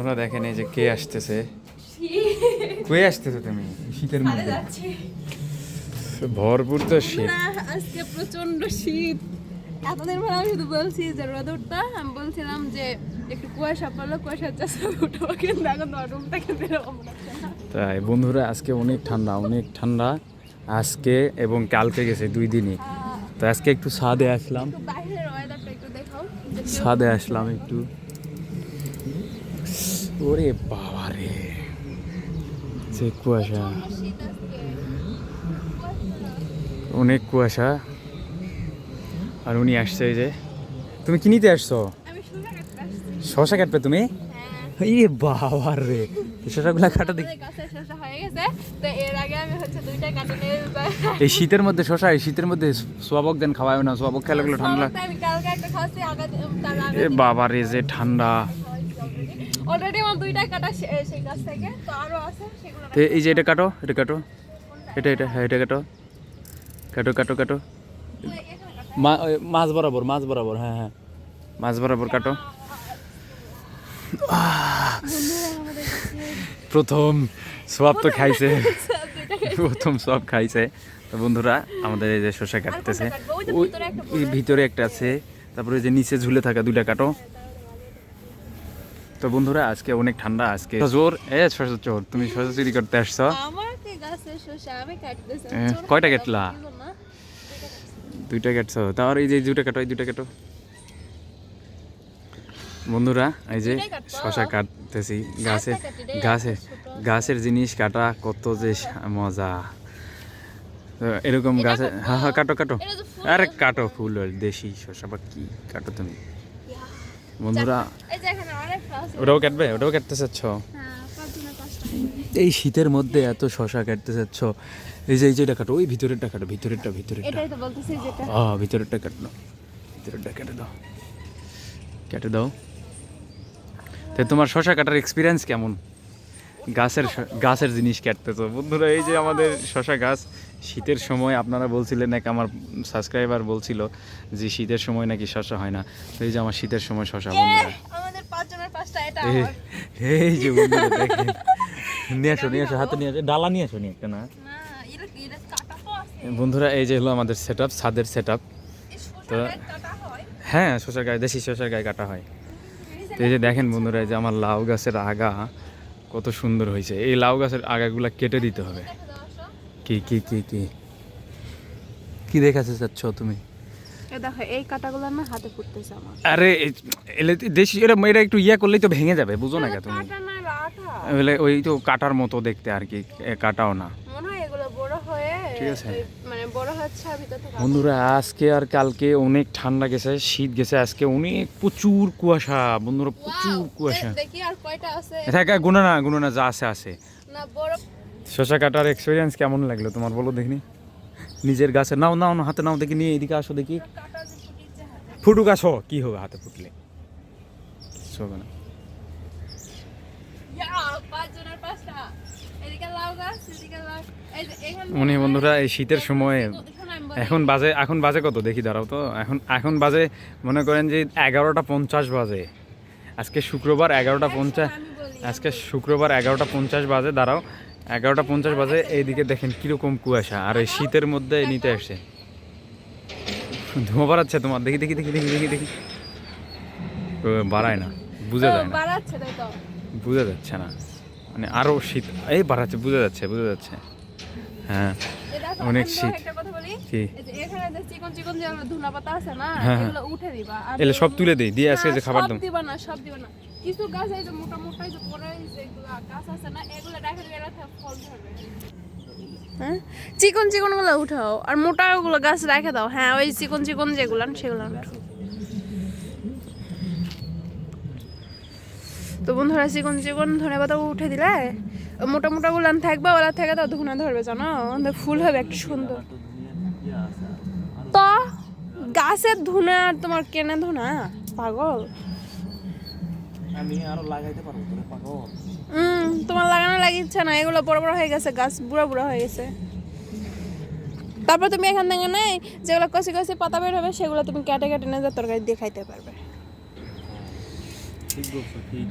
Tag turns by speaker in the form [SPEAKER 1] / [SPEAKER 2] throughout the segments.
[SPEAKER 1] বন্ধুরা দেখেন এই যে কে আসতেছে? কয়ে আসতেছো তুমি? শীতের মধ্যে। ভরপুর তো শীত।
[SPEAKER 2] আজকে প্রচণ্ড শীত। এতদিন পর আমি শুধু বলছি যে রোদরটা আমি বলছিলাম যে একটু কুয়াশা পড়ল কুয়াশার চাষে উঠবো কিন্তু এখন তো রুম থেকে বেরোবো।
[SPEAKER 1] তাই বন্ধুরা আজকে অনেক ঠান্ডা অনেক ঠান্ডা। আজকে এবং কালকে গেছে দুই দিনই। তো আজকে একটু ছাদে আসলাম। ছাদে আসলাম একটু। ওরে বাবা রে। যে কুয়াশা। অনেক কুয়াশা। আর উনি আসছে এই যে। তুমি কি নিতে আসছো? শশা কাটবে তুমি?
[SPEAKER 2] হ্যাঁ।
[SPEAKER 1] এই বাবা রে। শশাগুলা কাটা দেখি। এই শীতের মধ্যে শশা এই শীতের মধ্যে সোয়াবক দেন খাওয়ায় না। সোয়াবক খেলে গেলে ঠান্ডা। এ বাবা রে যে ঠান্ডা।
[SPEAKER 2] অলরেডি আমার দুইটা কাটা সেই গাছ থেকে তো আরও আছে সেগুলো
[SPEAKER 1] তো এই যে এটা কাটো এটা কাটো। এটা এটা হ্যাঁ এটা কাটো। কাটো কাটো কাটো। মাছ বরাবর মাছ বরাবর হ্যাঁ হ্যাঁ। মাছ বরাবর কাটো। আহ! প্রথম সব তো খাইছে। প্রথম সব খাইছে। তো বন্ধুরা আমাদের এই যে শসা কাটতেছে।
[SPEAKER 2] ভিতরে একটা
[SPEAKER 1] ভিতরে একটা আছে। তারপরে ওই যে নিচে ঝুলে থাকা দুইটা কাটো। তো বন্ধুরা আজকে অনেক ঠান্ডা আজকে জোর? এ শসা চোর তুমি শসা চুরি করতে আসছো?
[SPEAKER 2] আমার গাছে শসা? আমি কাটতেছি
[SPEAKER 1] কয়টা কাটলা? দুইটা কাটছো। তার এই যে দুইটা কাটো এই দুইটা কাটো। বন্ধুরা এই যে শশা কাটতেছি। গাছে গাছে গাছের জিনিস কাটা কত যে মজা। তো এরকম গাছে হ্যাঁ হ্যাঁ কাটো কাটো। আরে কাটো ফুল আর দেশি শশা বা কি কাটো তুমি? বন্ধুরা
[SPEAKER 2] এই যে এখানে আরেকটা আছে।
[SPEAKER 1] ওটাও কাটবে ওটাও কাটতে চাচ্ছ
[SPEAKER 2] হ্যাঁ
[SPEAKER 1] এই শীতের মধ্যে এত শশা কাটতে চাচ্ছ এই যে এই যেটা কাটো ওই ভিতরেরটা কাটো ভিতরেরটা ভিতরেরটা।
[SPEAKER 2] এটাই তো বলতেছি যেটা
[SPEAKER 1] ও ভিতরেরটা কাটলো ভিতরেরটা কেটে দাও। কেটে দাও। তো তোমার শশা কাটার এক্সপিরিয়েন্স কেমন? গাছের শ- গাছের জিনিস কাটতে তো বন্ধুরা এই যে আমাদের শশা গাছ শীতের সময় আপনারা বলছিলেন নাকি আমার সাবস্ক্রাইবার বলছিল যে শীতের সময় নাকি শশা হয় না। তো এই যে আমার শীতের সময় শশা বন্ধুরা।
[SPEAKER 2] পাঁচটা এটা
[SPEAKER 1] এই- যে বন্ধুরা দেখেন। নিয়ে আসো নিয়ে আসো হাতে নিয়ে আসো ডালা নিয়ে আসো নি একটা না? বন্ধুরা এই যে হলো আমাদের সেট আপ ছাদের সেট আপ তো-
[SPEAKER 2] হ্যাঁ?
[SPEAKER 1] শশার গায়ে দেশি শশার গায়ে কাটা হয়। তো এই যে দেখেন বন্ধুরা এই যে আমার লাউ গাছের আগা কত সুন্দর হয়েছে। এই লাউ গাছের আগাগুলা কেটে দিতে হবে। কি কি কি কি? কি দেখাতে চাচ্ছ তুমি?
[SPEAKER 2] দেখো এই কাটাগুলো না হাতে ফুটতেছে আমার।
[SPEAKER 1] আরে এলে দেশি এটা একটু ইয়া করলেই তো ভেঙে যাবে বুঝো না তুমি? এলে ওই তো কাটার মতো দেখতে আর কি কাটাও না। ঠিক আছে।
[SPEAKER 2] মানে
[SPEAKER 1] বন্ধুরা আজকে আর কালকে অনেক ঠান্ডা গেছে শীত গেছে আজকে অনেক প্রচুর কুয়াশা বন্ধুরা প্রচুর কুয়াশা।
[SPEAKER 2] দেখি আর কয়টা আছে।
[SPEAKER 1] গুণা না গুণা না যা আছে আছে।
[SPEAKER 2] না বড়
[SPEAKER 1] শশা কাটার এক্সপিরিয়েন্স কেমন লাগল তোমার? বলো দেখিনি। নিজের গাছে নাও নাও নাও, হাতে নাও দেখি নিয়ে এদিকে আসো দেখি। ফুটুক আসো। কি হবে হাতে ফুটলে? হবে না। মনে বন্ধুরা এই শীতের সময়ে। এখন বাজে এখন বাজে কত? দেখি দাঁড়াও তো। এখন এখন বাজে মনে করেন যে এগারোটা পঞ্চাশ বাজে। আজকে শুক্রবার এগারোটা পঞ্চাশ আজকে শুক্রবার এগারোটা পঞ্চাশ বাজে দাঁড়াও। এগারোটা পঞ্চাশ বাজে এইদিকে দেখেন কীরকম কুয়াশা আর এই শীতের মধ্যে নিতে আসছে ধোঁয়া বাড়াচ্ছে তোমার দেখি দেখি দেখি দেখি দেখি দেখি। বাড়ায় না বুঝা যায় না। বোঝা যাচ্ছে না। মানে আরও শীত এই বাড়াচ্ছে বোঝা যাচ্ছে বোঝা যাচ্ছে। হ্যাঁ অনেক শীত। হ্যাঁ, হ্যাঁ।
[SPEAKER 2] এগুলো
[SPEAKER 1] এলে সব তুলে দিই দিয়ে আজকে যে খাবার
[SPEAKER 2] সব
[SPEAKER 1] দাম
[SPEAKER 2] দিবা না সব দিবা না। কিছু গাছ এই যে মোটা মোটা যে পরে গাছ আছে না এরা ফল ধরবে। হ্যাঁ? চিকন চিকনগুলো উঠাও, আর মোটা গুলো গাছ রেখে দাও। হ্যাঁ ওই চিকন চিকন যেগুলো, সেগুলো তো বন্ধুরা, চিকন চিকন ধনে পাতা উঠে দিলে, মোটা মোটা গুলান থাকবে, ওরা থেকে তো ধুনা ধরবে, জানো? ফুল হবে একটু সুন্দর। তো গাছের ধুনা তোমার কেনে ধুনা? পাগল।
[SPEAKER 1] আমি আরও লাগাইতে পারব তোরে পাগল।
[SPEAKER 2] হুম তোমার লাগানো লাগিচ্ছে না এগুলো বড় বড় হয়ে গেছে গাছ বুড়ো বুড়ো হয়ে গেছে। তারপর তুমি এখান থেকে নেই যেগুলো কষি কষি পাতা বের হবে সেগুলো তুমি কেটে কেটে নিয়ে যা তরকারি দিয়ে খাইতে পারবে।
[SPEAKER 1] ঠিক বলছো ঠিক।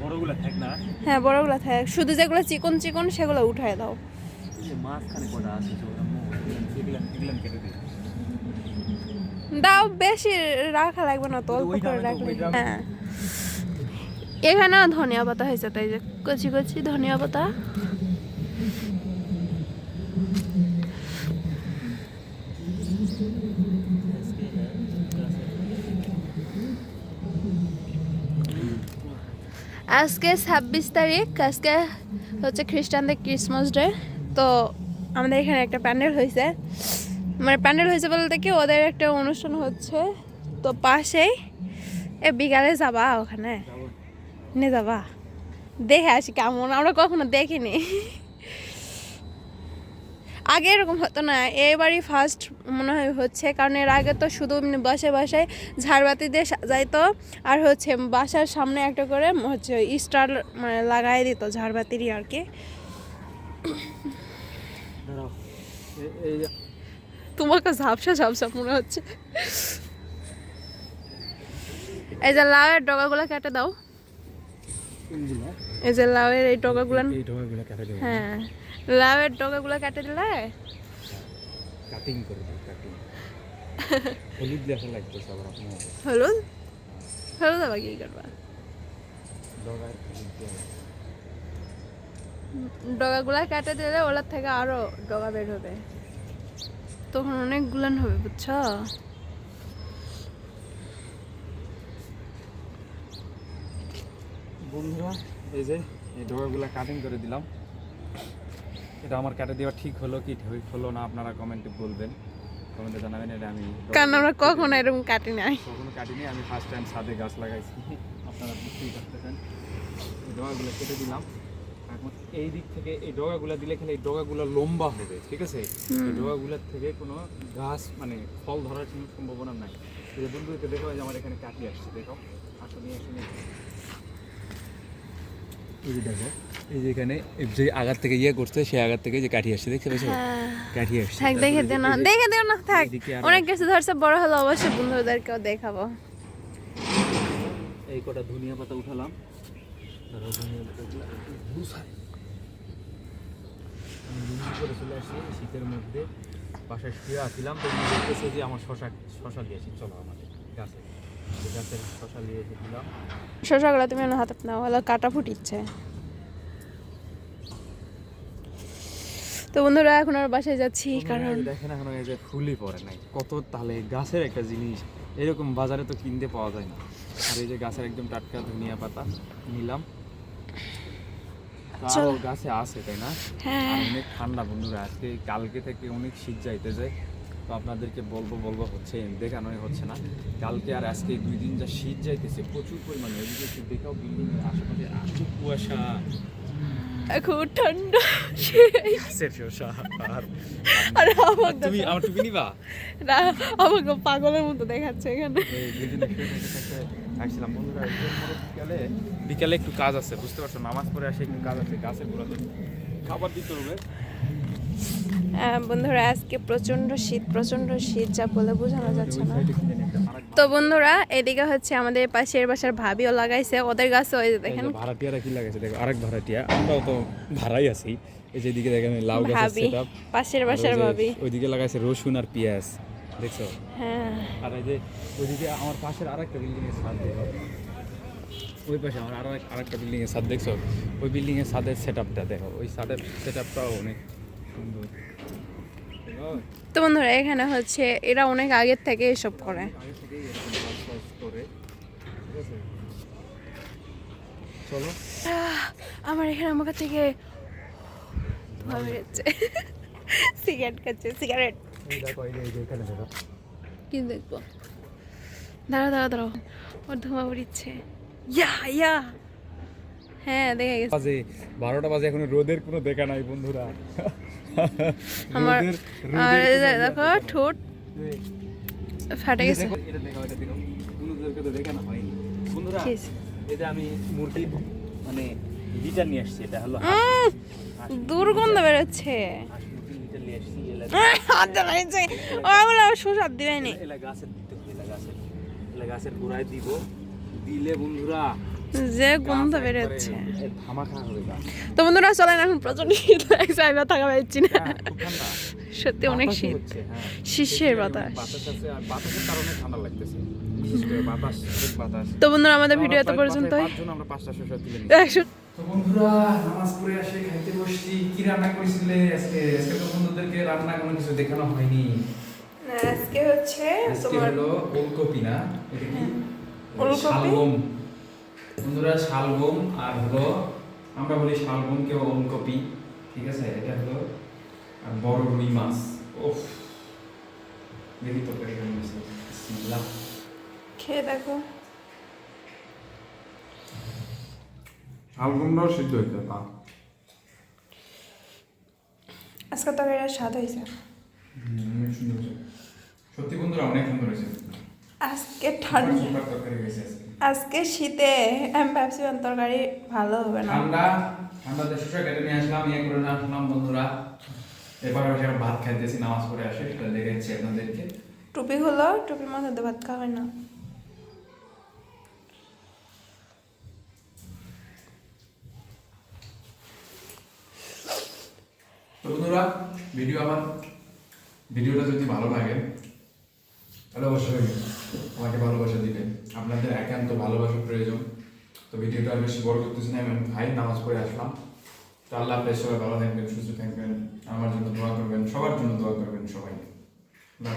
[SPEAKER 1] বড়গুলা থাক না।
[SPEAKER 2] হ্যাঁ বড়গুলো থাকে। শুধু যেগুলো চিকন চিকন সেগুলো উঠায় দাও।
[SPEAKER 1] মাঝখানে কটা আছে সেগুলো এগুলা কেটে দিই।
[SPEAKER 2] দাও বেশি রাখা লাগবে না তো অল্প করে। হ্যাঁ। এখানে ধনিয়া পাতা হয়েছে তাই যে কচি কচি ধনিয়া পাতা। আজকে ছাব্বিশ তারিখ আজকে হচ্ছে খ্রিস্টানদের ক্রিসমাস ডে তো আমাদের এখানে একটা প্যান্ডেল হয়েছে। মানে প্যান্ডেল হয়েছে বলতে কি, ওদের একটা অনুষ্ঠান হচ্ছে। তো পাশেই, এ বিকালে যাবা ওখানে? নিয়ে যাবা। দেখে আসি কেমন, আমরা কখনো দেখিনি। আগে এরকম হতো না, এবারই ফার্স্ট মনে হয় হচ্ছে, কারণ এর আগে তো শুধু এমনি বসে বসে ঝাড়বাতি দিয়ে সাজাইতো, আর হচ্ছে বাসার সামনে একটা করে হচ্ছে স্টার মানে লাগাই দিত ঝাড়বাতিরই আর কি। তোমাকে ঝাপসা ঝাপসা মনে হচ্ছে। এই যে লাউয়ের ডগাগুলো কেটে দাও। এই যে লাউয়ের এই ডগাগুলো। হ্যাঁ লাউয়ের ডগাগুলো কেটে দিলে?
[SPEAKER 1] কাটিং করে কাটিং। হলুদ লেখা লাগতেছে আবার আপনার
[SPEAKER 2] হলুদ? হলুদ আবার কি করবা। ডগাগুলো কেটে দিলে ওলার থেকে আরও ডগা বের হবে। তখন অনেক গুলান হবে বুঝছ?
[SPEAKER 1] বন্ধুরা এই যে এই ডগাগুলো কাটিং করে দিলাম। এটা আমার কাটে দেওয়া ঠিক হলো কি ঠিক হলো না আপনারা কমেন্টে বলবেন। কমেন্টে জানাবেন এটা আমি
[SPEAKER 2] কারণ আমরা কখনো এরকম কাটি নাই।
[SPEAKER 1] কখনো কাটিনি আমি ফার্স্ট টাইম ছাদে গাছ লাগাইছি। আপনারা বুঝতেই পারতেছেন। এই ডগাগুলো কেটে দিলাম। এখন এই দিক থেকে এই ডগাগুলো দিলে খেলে এই ডগাগুলো লম্বা হবে ঠিক আছে? এই ডগাগুলোর থেকে কোনো গাছ মানে ফল ধরার কোনো সম্ভাবনা নাই। এই বন্ধুদেরকে দেখো যে আমার এখানে কাটি আসছে দেখো। আসলে আসলে এই যে দেখো এই যে এখানে যে আগার থেকে ইয়ে করছে সেই আগার থেকে যে কাঠি আসছে দেখতে পাচ্ছ? কাঠি আসছে।
[SPEAKER 2] থাক দেখে দিও না দেখে দিও না থাক। অনেক কিছু ধরছে বড় হলে অবশ্যই বন্ধুদেরকেও দেখাবো।
[SPEAKER 1] এই কটা ধনিয়া পাতা উঠালাম। করে চলে আসি শীতের মধ্যে বাসায় শুয়ে আসছিলাম তো দেখতেছে যে আমার শশা শশা দিয়েছি চলো আমাদের গাছে গাছের শশা নিয়ে এসে দিলাম
[SPEAKER 2] শসাগুলো তুমি না হাতে নাও হলো কাটা ফুটিচ্ছে তো বন্ধুরা এখন আর বাসায় যাচ্ছি কারণ
[SPEAKER 1] দেখেন এখন এই যে ফুলই পড়ে নাই কত তাহলে গাছের একটা জিনিস এরকম বাজারে তো কিনতে পাওয়া যায় না। আর এই যে গাছের একদম টাটকা ধনিয়া পাতা নিলাম তো গাছে আছে তাই না?
[SPEAKER 2] হ্যাঁ।
[SPEAKER 1] অনেক ঠান্ডা বন্ধুরা আজকে কালকে থেকে অনেক শীত যাইতেছে। তো আপনাদেরকে বলব বলব হচ্ছে দেখানোই হচ্ছে না। কালকে আর আজকে দুই দিন যা শীত যাইতেছে প্রচুর পরিমাণে। ওইদিকে একটু দেখাও বিল্ডিং এর আশেপাশে এত কুয়াশা।
[SPEAKER 2] খুব ঠান্ডা
[SPEAKER 1] আর
[SPEAKER 2] আর
[SPEAKER 1] তুমি আমার টুপি নিবা?
[SPEAKER 2] না আমাকে পাগলের মতো দেখাচ্ছে এখানে।
[SPEAKER 1] আসছিলাম বন্ধুরা বিকালে বিকালে একটু কাজ আছে বুঝতে পারছ? নামাজ পড়ে আসে একটু কাজ আছে গাছের গোড়াতে খাবার দিতে হবে।
[SPEAKER 2] হ্যাঁ, বন্ধুরা আজকে প্রচণ্ড শীত প্রচণ্ড শীত যা বলে বোঝানো যাচ্ছে না। তো বন্ধুরা এদিকে হচ্ছে আমাদের পাশের বাসার ভাবিও লাগাইছে ওদের গাছে ওই যে দেখেন।
[SPEAKER 1] ভাড়াটিয়ারা কি লাগাইছে? দেখো আরেক ভাড়াটিয়া আমরাও তো ভাড়াই আছি। এই যে এদিকে দেখেন লাউ গাছ
[SPEAKER 2] পাশের বাসার ভাবি।
[SPEAKER 1] ওইদিকে লাগাইছে রসুন আর পেঁয়াজ। দেখছ?
[SPEAKER 2] হ্যাঁ।
[SPEAKER 1] আর এই যে ওইদিকে আমার পাশের আরেকটা বিল্ডিং এর ছাদ দেখো। ওই পাশে আমার আর আরেকটা বিল্ডিং এর ছাদ দেখছ? ওই বিল্ডিং এর ছাদের সেটআপটা দেখো। ওই ছাদের সেটআপটাও অনেক সুন্দর।
[SPEAKER 2] তো বন্ধুরা এখানে হচ্ছে এরা অনেক আগের থেকে এসব করে।
[SPEAKER 1] চলো।
[SPEAKER 2] আমার এখানে আমার কাছ থেকে সিগারেট খাচ্ছে সিগারেট।
[SPEAKER 1] এই দেখো এই যে এখানে দেখো।
[SPEAKER 2] কি দেখব? দাঁড়াও দাঁড়াও দাঁড়াও। ওর ধোঁয়া বেরিচ্ছে ইয়া ইয়া। হ্যাঁ দেখে গেছে।
[SPEAKER 1] বাজে বারোটা বাজে এখন রোদের কোনো দেখা নাই বন্ধুরা।
[SPEAKER 2] আমার দেখো ঠোঁট। ফাটে গেছে।
[SPEAKER 1] এটা আমি মুরগির মানে লিটার নিয়ে আসছি এটা হলো
[SPEAKER 2] দুর্গন্ধ বেরোচ্ছে
[SPEAKER 1] হাঁস মুরগির লিটার নিয়ে আসছি এলা
[SPEAKER 2] আহ, হাত জ্বালাইছে ওগুলো সুস্বাদ দিবেনি।
[SPEAKER 1] এলা গাছের দিতে হবে গাছের গাছের গোড়ায় দিব। দিলে বন্ধুরা
[SPEAKER 2] যে গন্ধ বেরোচ্ছে
[SPEAKER 1] ধামাখা হবে গা
[SPEAKER 2] তো বন্ধুরা চলেন এখন প্রচণ্ড শীত লাগছে আমি থাকা পাচ্ছি না
[SPEAKER 1] খুব ঠান্ডা।
[SPEAKER 2] সত্যি অনেক
[SPEAKER 1] বাতাসও
[SPEAKER 2] শীত। শীর্ষের বাতাস।
[SPEAKER 1] বাতাস আর বাতাসের কারণে ঠান্ডা লাগতেছে। বাতাস খুব
[SPEAKER 2] তো বন্ধুরা আমাদের ভিডিও এত
[SPEAKER 1] আমরা পাঁচটা তো বন্ধুরা নামাজ পড়ে আসে খাইতে বসছি। কি রান্না করেছিলে? আজকে আজকে তো বন্ধুদেরকে রান্না কোনো কিছু দেখানো হয়নি।
[SPEAKER 2] আজকে হচ্ছে
[SPEAKER 1] আজকে হলো ওলকপি না? এটা কি? শালগম। বন্ধুরা শালগম আর হলো আমরা বলি শালগম কেউ ওলকপি ঠিক আছে? এটা হলো আর বড় রুই মাছ। ওফ দেখি তো আছে
[SPEAKER 2] খেয়ে দেখো।
[SPEAKER 1] সিদ্ধ হইতে পা
[SPEAKER 2] আজকে তরকারিটা স্বাদ হয়েছে
[SPEAKER 1] অনেক সুন্দর হয়েছে সত্যি বন্ধুরা অনেক সুন্দর হয়েছে
[SPEAKER 2] আজকে ঠান্ডা
[SPEAKER 1] আজকে।
[SPEAKER 2] শীতে আমি ভাবছিলাম তরকারি ভালো হবে না।
[SPEAKER 1] ঠান্ডা ঠান্ডা দেশে কেটে নিয়ে আসলাম ইয়ে করে আসলাম বন্ধুরা। এরপর আমি ভাত খাইতেছি নামাজ পড়ে আসে সেটা দেখাচ্ছি আপনাদেরকে।
[SPEAKER 2] টুপি হলো টুপির মধ্যে ভাত খাওয়া হয় না।
[SPEAKER 1] তো বন্ধুরা ভিডিও আমার ভিডিওটা যদি ভালো লাগে, তাহলে অবশ্যই আমাকে ভালোবাসা দিবেন। আপনাদের একান্ত ভালোবাসার প্রয়োজন। তো ভিডিওটা বেশি বড় করতেছি না, আমি ভাই নামাজ পড়ে আসলাম। তো আল্লাহ আপনার সবাই ভালো থাকবেন, সুস্থ থাকবেন। আমার জন্য দোয়া করবেন, সবার জন্য দোয়া করবেন সবাই আল্লাহ